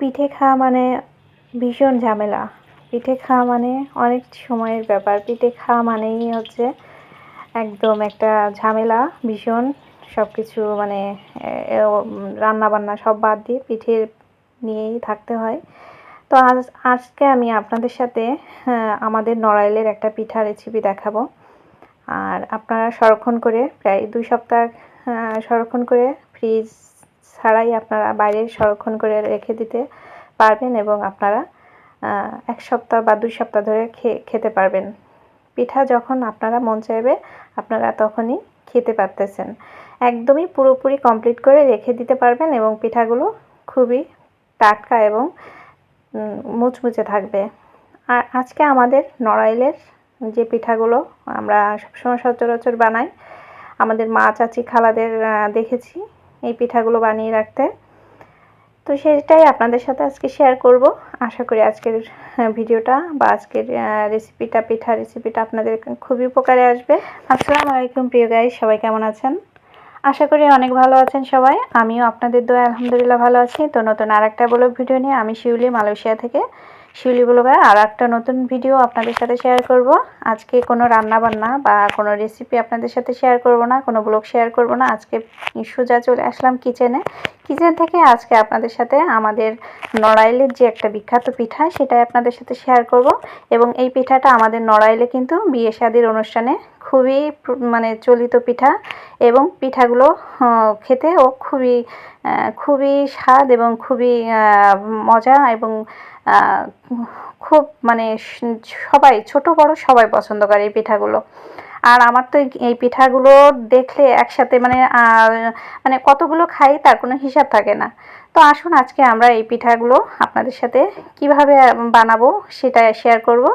পিঠে খাওয়া মানে ভীষণ ঝামেলা। পিঠে খাওয়া মানে অনেক সময়ের ব্যাপার। পিঠে খাওয়া মানেই হচ্ছে একদম একটা ঝামেলা, ভীষণ সব কিছু মানে রান্না বান্না সব বাদ দিয়ে পিঠে নিয়েই থাকতে হয়। তো আজ, আজকে আমি আপনাদের সাথে আমাদের নড়াইলের একটা পিঠা রেসিপি দেখাবো। আর আপনারা সংরক্ষণ করে প্রায় দুই সপ্তাহ সংরক্ষণ করে ফ্রিজ ছাড়াই আপনারা বাইরে সংরক্ষণ করে রেখে দিতে পারবেন এবং আপনারা এক সপ্তাহ বা দুই সপ্তাহ ধরে খেতে পারবেন। পিঠা যখন আপনারা মন চাইবে, আপনারা তখনই খেতে পারতেছেন। একদমই পুরোপুরি কমপ্লিট করে রেখে দিতে পারবেন এবং পিঠাগুলো খুবই টাটকা এবং মুচমুচে থাকবে। আর আজকে আমাদের নড়াইলের যে পিঠাগুলো আমরা সবসময় সচরাচর বানাই, আমাদের মা, চাচি, খালাদের দেখেছি। এই পিঠাগুলো বানিয়ে রাখতে। তো সেটাই আপনাদের সাথে আজকে শেয়ার করব। আশা করি আজকের ভিডিওটা বা আজকের রেসিপিটা পিঠা রেসিপিটা আপনাদের খুবই উপকারে আসবে। আসসালামু আলাইকুম প্রিয় গাই সবাই কেমন আছেন? আশা করি অনেক ভালো আছেন সবাই। আমিও আপনাদের দোয়া আলহামদুলিল্লাহ ভালো আছি। তো নতুন আর একটা ভিডিও নিয়ে আমি শিউলি মালয়েশিয়া থেকে। শিউলি ব্লগার আর একটা নতুন ভিডিও আপনাদের সাথে শেয়ার করব। আজকে কোনো রান্না বান্না বা কোনো রেসিপি আপনাদের সাথে শেয়ার করব না, কোনো ব্লগ শেয়ার করব না। আজকে সোজা চলে আসলাম কিচেনে কিচেন থেকে আজকে আপনাদের সাথে আমাদের নড়াইলের যে একটা বিখ্যাত পিঠা, সেটাই আপনাদের সাথে শেয়ার করব। এবং এই পিঠাটা আমাদের নড়াইলে কিন্তু বিয়ে শাদির অনুষ্ঠানে খুবই মানে চলিত পিঠা এবং পিঠাগুলো খেতেও খুবই খুবই স্বাদ এবং খুবই মজা এবং খুব মানে সবাই, ছোট বড় সবাই পছন্দ করে এই পিঠাগুলো। আর আমার তো এই পিঠাগুলো দেখলে একসাথে মানে মানে কতগুলো খাই তার কোনো হিসাব থাকে না। তো আসুন আজকে আমরা এই পিঠাগুলো আপনাদের সাথে কীভাবে বানাবো সেটা শেয়ার করব।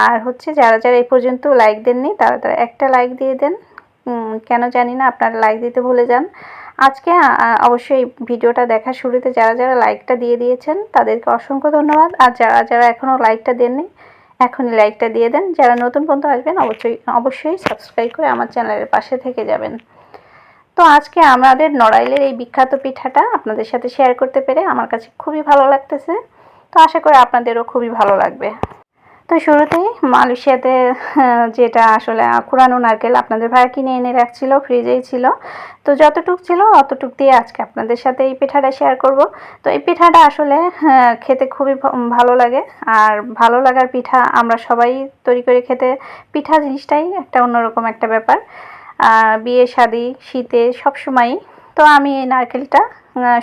আর হচ্ছে যারা যারা এই পর্যন্ত লাইক দেননি, তারা তারা একটা লাইক দিয়ে দেন। কেন জানি না, আপনারা লাইক দিতে ভুলে যান। আজকে অবশ্যই ভিডিওটা দেখার শুরুতে যারা যারা লাইকটা দিয়ে দিয়েছেন, তাদেরকে অসংখ্য ধন্যবাদ। আর যারা যারা এখনও লাইকটা দেননি, এখনই লাইকটা দিয়ে দেন। যারা নতুন বন্ধু আসবেন, অবশ্যই অবশ্যই সাবস্ক্রাইব করে আমার চ্যানেলের পাশে থেকে যাবেন। তো আজকে আমাদের নড়াইলের এই বিখ্যাত পিঠাটা আপনাদের সাথে শেয়ার করতে পেরে আমার কাছে খুবই ভালো লাগতেছে। তো আশা করি আপনাদেরও খুবই ভালো লাগবে। তো শুরুতেই মালয়েশিয়াতে যেটা আসলে কুরানো নারকেল আপনাদের ভাই কিনে এনে রাখছিল, ফ্রিজেই ছিল। তো যতটুক ছিল অতটুক দিয়ে আজকে আপনাদের সাথে এই পিঠাটা শেয়ার করব। তো এই পিঠাটা আসলে খেতে খুবই ভালো লাগে। আর ভালো লাগার পিঠা আমরা সবাই তৈরি করে খেতে, পিঠা জিনিসটাই একটা অন্যরকম একটা ব্যাপার। বিয়ে, শাদি, শীতে সবসময়ই তো আমি এই নারকেলটা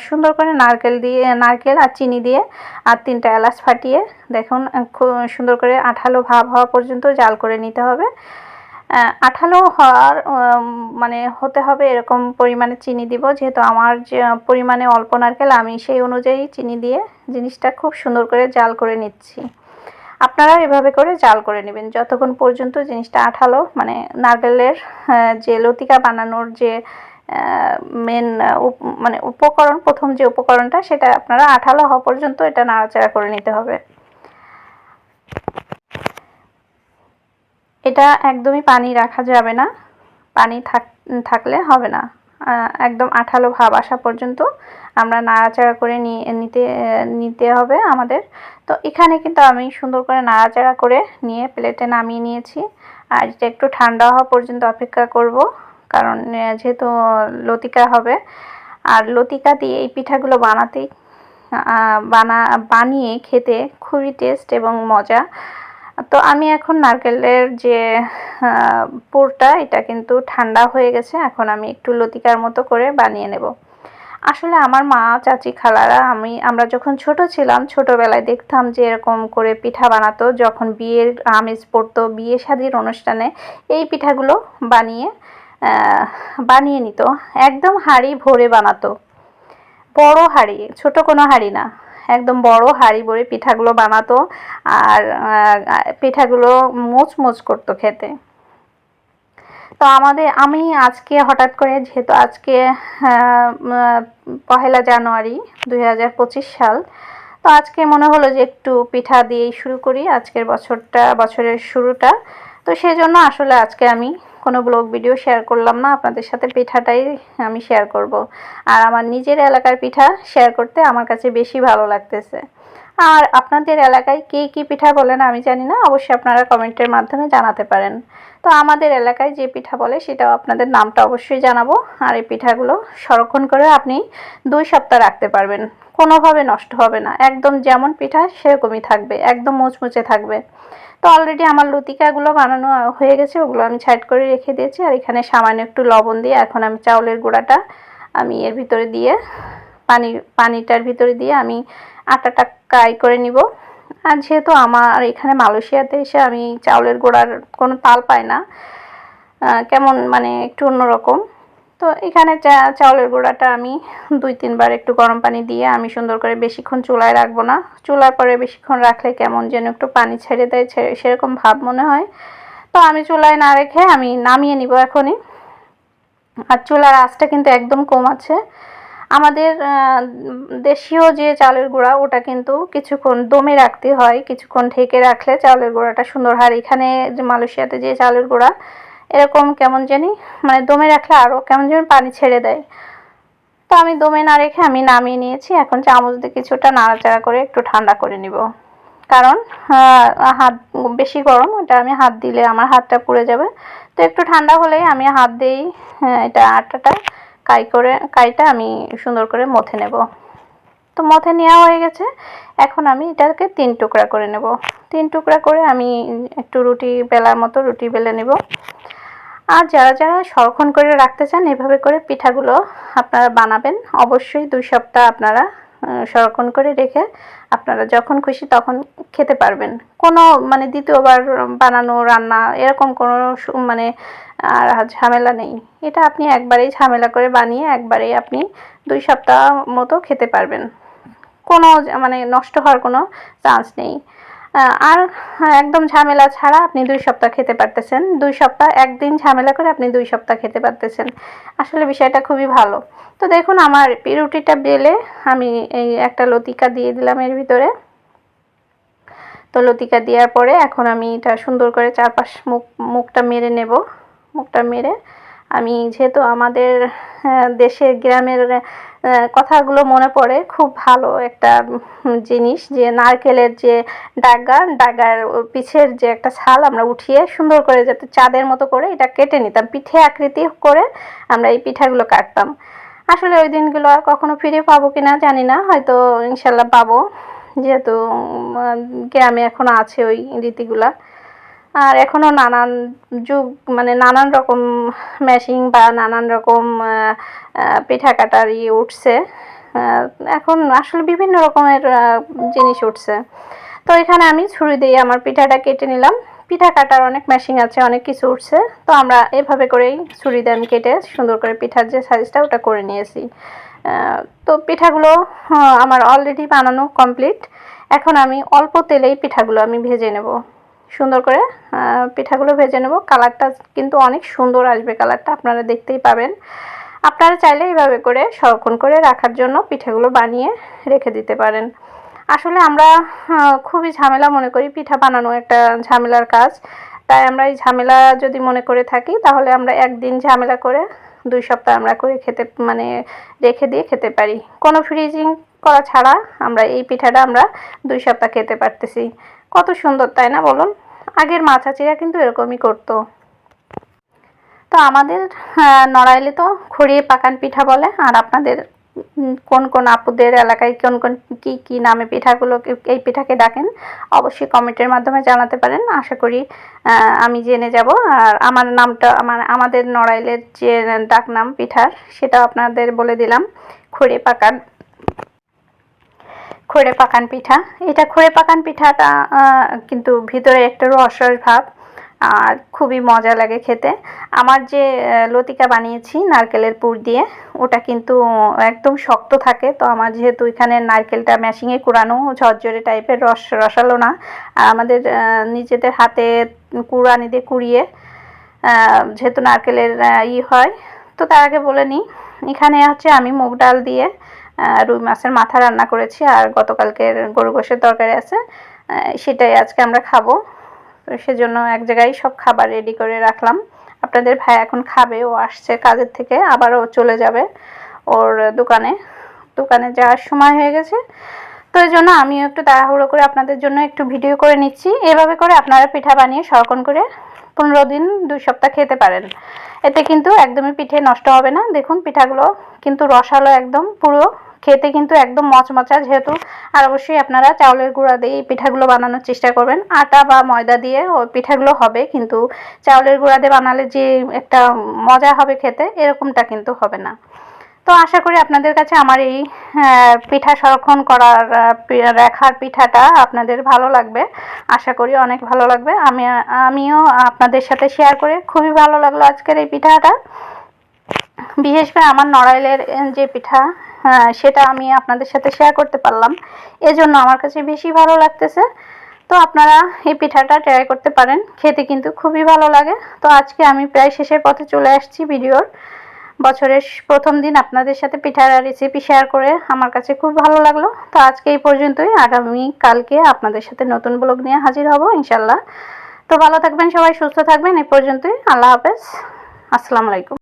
সুন্দর করে নারকেল দিয়ে, নারকেল আর চিনি দিয়ে আর তিনটা এলাচ ফাটিয়ে, দেখুন খুব সুন্দর করে আঠালো ভাব হওয়া পর্যন্ত জাল করে নিতে হবে। আঠালো হওয়ার মানে হতে হবে এরকম পরিমাণে চিনি দিব, যেহেতু আমার যে পরিমাণে অল্প নারকেল, আমি সেই অনুযায়ী চিনি দিয়ে জিনিসটা খুব সুন্দর করে জাল করে নিচ্ছি। আপনারা এভাবে করে জাল করে নেবেন, যতক্ষণ পর্যন্ত জিনিসটা আঠালো মানে নারকেলের যে লতিকা বানানোর যে মেন মানে উপকরণ, প্রথম যে উপকরণটা, সেটা আপনারা আঠালো হওয়া পর্যন্ত এটা নাড়াচাড়া করে নিতে হবে। এটা একদমই পানি রাখা যাবে না। পানি থাক, থাকলে হবে না। একদম আঠালো ভাব আসা পর্যন্ত আমরা নাড়াচাড়া করে নিতে নিতে হবে আমাদের। তো এখানে কিন্তু আমি সুন্দর করে নাড়াচাড়া করে নিয়ে প্লেটে নামিয়ে নিয়েছি। আর এটা একটু ঠান্ডা হওয়া পর্যন্ত অপেক্ষা করব। কারণ যেহেতু লতিকা হবে, আর লতিকা দিয়ে এই পিঠাগুলো বানাতেই বানা, বানিয়ে খেতে খুবই টেস্ট এবং মজা। তো আমি এখন নারকেলের যে পুরটা, এটা কিন্তু ঠান্ডা হয়ে গেছে, এখন আমি একটু লতিকার মতো করে বানিয়ে নেব। আসলে আমার মা, চাচি, খালারা, আমি, আমরা যখন ছোট ছিলাম, ছোটবেলায় দেখতাম যে এরকম করে পিঠা বানাতো, যখন বিয়ের আমেজ পড়তো, বিয়ে শাদির অনুষ্ঠানে, এই পিঠাগুলো বানিয়ে বানিয়ে নিত। একদম হাঁড়ি ভরে বানাতো। বড় হাঁড়ি, ছোট কোনো হাঁড়ি না। একদম বড় হাঁড়ি ভরে পিঠাগুলো বানাতো আর পিঠাগুলো মোচ মোচ করতো খেতে। তো আমাদের, আমি আজকে হঠাৎ করে, যেহেতু আজকে পহেলা জানুয়ারি দু হাজার পঁচিশ সাল, তো আজকে মনে হলো যে একটু পিঠা দিয়েই শুরু করি আজকের বছরটা, বছরের শুরুটা। তো সেই জন্য আসলে আজকে আমি কোনো ব্লগ ভিডিও শেয়ার করলাম না, আপনাদের সাথে পিঠাটাই আমি শেয়ার করব। আর আমার নিজের এলাকার পিঠা শেয়ার করতে আমার কাছে বেশি ভালো লাগতেছে। আর আপনাদের এলাকায় কী কী পিঠা বলেন আমি জানি না, অবশ্যই আপনারা কমেন্টের মাধ্যমে জানাতে পারেন। তো আমাদের এলাকায় যে পিঠা বলে সেটাও আপনাদের নামটা অবশ্যই জানাব। আর এই পিঠাগুলো সংরক্ষণ করে আপনি দুই সপ্তাহ রাখতে পারবেন। কোনোভাবে নষ্ট হবে না। একদম যেমন পিঠা, সেরকমই থাকবে। একদম মুচমুচে থাকবে। তো অলরেডি আমার লতিকাগুলো বানানো হয়ে গেছে, ওগুলো আমি সাইড করে রেখে দিয়েছি। আর এখানে সামান্য একটু লবণ দিয়ে এখন আমি চাউলের গুঁড়াটা আমি এর ভিতরে দিয়ে, পানি, পানিটার ভিতরে দিয়ে আমি আটাটা কাই করে নিব। আর যেহেতু আমার এখানে মালয়েশিয়াতে এসে আমি চাউলের গোড়ার কোনো তাল পাই না কেমন মানে একটু অন্যরকম। তো এখানে চাউলের গুঁড়াটা আমি দুই, তিনবার একটু গরম পানি দিয়ে আমি সুন্দর করে বেশিক্ষণ চুলায় রাখব না। চুলার পরে বেশিক্ষণ রাখলে কেমন যেন একটু পানি ছেড়ে দেয় সেরকম ভাব মনে হয়। তো আমি চুলায় না রেখে আমি নামিয়ে নিব এখনই। আর চুলার আঁচটা কিন্তু একদম কম আছে। আমাদের দেশীয় যে চালের গুঁড়া, ওটা কিন্তু কিছুক্ষণ দমে রাখতে হয়, কিছুক্ষণ ঢেকে রাখলে চালের গুঁড়াটা সুন্দর হয়। এখানে যে মালয়েশিয়াতে যে চালের গুঁড়া এরকম কেমন জানি মানে দমে রাখলে আরও কেমন যেন পানি ছেড়ে দেয়। তো আমি দমে না রেখে আমি নামিয়ে নিয়েছি, এখন চামচ দিয়ে কিছুটা নাড়াচাড়া করে একটু ঠান্ডা করে নিব। কারণ হাত বেশি গরম, ওটা আমি হাত দিলে আমার হাতটা পুড়ে যাবে। তো একটু ঠান্ডা হলেই আমি হাত দিয়েই এটা আটাটা কাই করে, কাইটা আমি সুন্দর করে মথে নেব। তো মথে নেওয়া হয়ে গেছে, এখন আমি এটাকে তিন টুকরা করে নেব। তিন টুকরা করে আমি একটু রুটি বেলার মতো রুটি বেলে নেব। আর যারা যারা সংরক্ষণ করে রাখতে চান, এভাবে করে পিঠাগুলো আপনারা বানাবেন। অবশ্যই দুই সপ্তাহ আপনারা সংরক্ষণ করে রেখে আপনারা যখন খুশি তখন খেতে পারবেন। কোনো মানে দ্বিতীয়বার বানানো, রান্না এরকম কোনো মানে আর ঝামেলা নেই। এটা আপনি একবারেই ঝামেলা করে বানিয়ে একবারেই আপনি দুই সপ্তাহ মতো খেতে পারবেন। কোনো মানে নষ্ট হওয়ার কোনো চান্স নেই। আর একদম ঝামেলা ছাড়া আপনি দুই সপ্তাহ খেতে পারতেছেন। দুই সপ্তাহ, একদিন ঝামেলা করে আপনি দুই সপ্তাহ খেতে পারতেছেন। আসলে বিষয়টা খুবই ভালো। তো দেখুন, আমার রুটিটা বেলে আমি এই একটা লতিকা দিয়ে দিলাম এর ভিতরে। তো লতিকা দেওয়ার পরে এখন আমি এটা সুন্দর করে চারপাশ মুখ, মুখটা মেরে নেব। মুখটা মেরে আমি যেহেতু আমাদের দেশের, গ্রামের কথাগুলো মনে পড়ে। খুব ভালো একটা জিনিস যে নারকেলের যে ডাগা, ডাগার পিছের যে একটা ছাল আমরা উঠিয়ে সুন্দর করে যাতে চাঁদের মতো করে এটা কেটে নিতাম। পিঠে আকৃতি করে আমরা এই পিঠাগুলো কাটতাম। আসলে ওই দিনগুলো আর কখনো ফিরে পাবো কিনা জানি না। হয়তো ইনশাল্লাহ পাবো। যেহেতু গ্রামে এখনও আছে ওই রীতিগুলা। আর এখনও নানান যুগ মানে নানান রকম মেশিন বা নানান রকম পিঠা কাটার ইয়ে উঠছে এখন আসলে বিভিন্ন রকমের জিনিস উঠছে। তো এখানে আমি ছুরি দিয়ে আমার পিঠাটা কেটে নিলাম। পিঠা কাটার অনেক মেশিন আছে, অনেক কিছু উঠছে। তো আমরা এভাবে করেই ছুরি দিয়ে আমি কেটে সুন্দর করে পিঠার যে সাইজটা ওটা করে নিয়েছি। তো পিঠাগুলো আমার অলরেডি বানানো কমপ্লিট এখন আমি অল্প তেলেই পিঠাগুলো আমি ভেজে নেব। সুন্দর করে পিঠাগুলো ভেজে নেব। কালারটা কিন্তু অনেক সুন্দর আসবে কালারটা, আপনারা দেখতেই পাবেন। আপনারা চাইলে এইভাবে করে সংরক্ষণ করে রাখার জন্য পিঠাগুলো বানিয়ে রেখে দিতে পারেন। আসলে আমরা খুবই ঝামেলা মনে করি পিঠা বানানো একটা ঝামেলার কাজ। তাই আমরা এই ঝামেলা যদি মনে করে থাকি, তাহলে আমরা একদিন ঝামেলা করে দুই সপ্তাহ আমরা করে খেতে মানে রেখে দিয়ে খেতে পারি। কোনো ফ্রিজিং করা ছাড়া আমরা এই পিঠাটা আমরা দুই সপ্তাহ খেতে পারতেছি। কত সুন্দর, তাই না বলুন? আগের মাছাচিরা কিন্তু এরকমই করতো। তো আমাদের নড়াইলে তো খড়িয়ে পাকান পিঠা বলে, আর আপনাদের কোন কোন আপুদের এলাকায় কোন কোন কি কি নামে পিঠাগুলো, এই পিঠাকে ডাকেন, অবশ্যই কমেন্টের মাধ্যমে জানাতে পারেন। আশা করি আমি জেনে যাব। আর আমার নামটা, আমার, আমাদের নড়াইলের যে ডাক নাম পিঠার সেটা আপনাদের বলে দিলাম, খড়িয়ে পাকান। খড়ে পাকান পিঠা। এটা খড়ে পাকান পিঠাটা কিন্তু ভিতরে একটা রস রস ভাব, আর খুবই মজা লাগে খেতে। আমার যে লতিকা বানিয়েছি নারকেলের পুর দিয়ে, ওটা কিন্তু একদম শক্ত থাকে। তো আমার যেহেতু এখানে নারকেলটা মেশিংয়ে কুড়ানো ঝরঝরে টাইপের রস রসালো না, আর আমাদের নিজেদের হাতে কুড়ানি দিয়ে কুড়িয়ে যেহেতু নারকেলের ই হয়, তো তার আগে বলে নিই, এখানে হচ্ছে আমি মুগ ডাল দিয়ে রুই মাছের মাথা রান্না করেছি আর গতকালকের গরু গোশের তরকারি আছে সেটাই আজকে আমরা খাব। তো সেজন্য এক জায়গায় সব খাবার রেডি করে রাখলাম। আপনাদের ভাই এখন খাবে, ও আসছে কাজের থেকে আবারও চলে যাবে ওর দোকানে। দোকানে যাওয়ার সময় হয়ে গেছে। তো এই জন্য আমিও একটু তাড়াহুড়ো করে আপনাদের জন্য একটু ভিডিও করে নিচ্ছি। এভাবে করে আপনারা পিঠা বানিয়ে সংরক্ষণ করে পনেরো দিন, দুই সপ্তাহ খেতে পারেন। এতে কিন্তু একদমই পিঠে নষ্ট হবে না। দেখুন পিঠাগুলো কিন্তু রসালো একদম, পুরো খেতে কিন্তু একদম মচমচা। যেহেতু আর অবশ্যই আপনারা চাউলের গুঁড়া দিয়ে পিঠাগুলো বানানোর চেষ্টা করবেন। আটা বা ময়দা দিয়ে ওই পিঠাগুলো হবে কিন্তু চাউলের গুঁড়া দিয়ে বানালে যে একটা মজা হবে খেতে, এরকমটা কিন্তু হবে না। তো আশা করি আপনাদের কাছে আমার এই পিঠা সংরক্ষণ করার রেখার পিঠাটা আপনাদের ভালো লাগবে। আশা করি অনেক ভালো লাগবে। আমি, আমিও আপনাদের সাথে শেয়ার করে খুবই ভালো লাগল আজকের এই পিঠাটা। বিশেষ করে আমার নড়াইলের যে পিঠা সেটা আমি আপনাদের সাথে শেয়ার করতে পারলাম। এজন্য আমার কাছে বেশি ভালো লাগতেছে। তো আপনারা এই পিঠাটা ট্রাই করতে পারেন। খেতে কিন্তু খুবই ভালো লাগে। তো আজকে আমি প্রায় শেষের পথে চলে আসছি ভিডিওর। বছরের প্রথম দিন আপনাদের সাথে পিঠার রেসিপি শেয়ার করে আমার কাছে খুব ভালো লাগল। তো আজকে এই পর্যন্তই। আগামী কালকে আপনাদের সাথে নতুন ব্লগ নিয়ে হাজির হব ইনশাল্লাহ তো ভালো থাকবেন সবাই, সুস্থ থাকবেন। এই পর্যন্তই। আল্লাহ হাফেজ। আসসালামু আলাইকুম।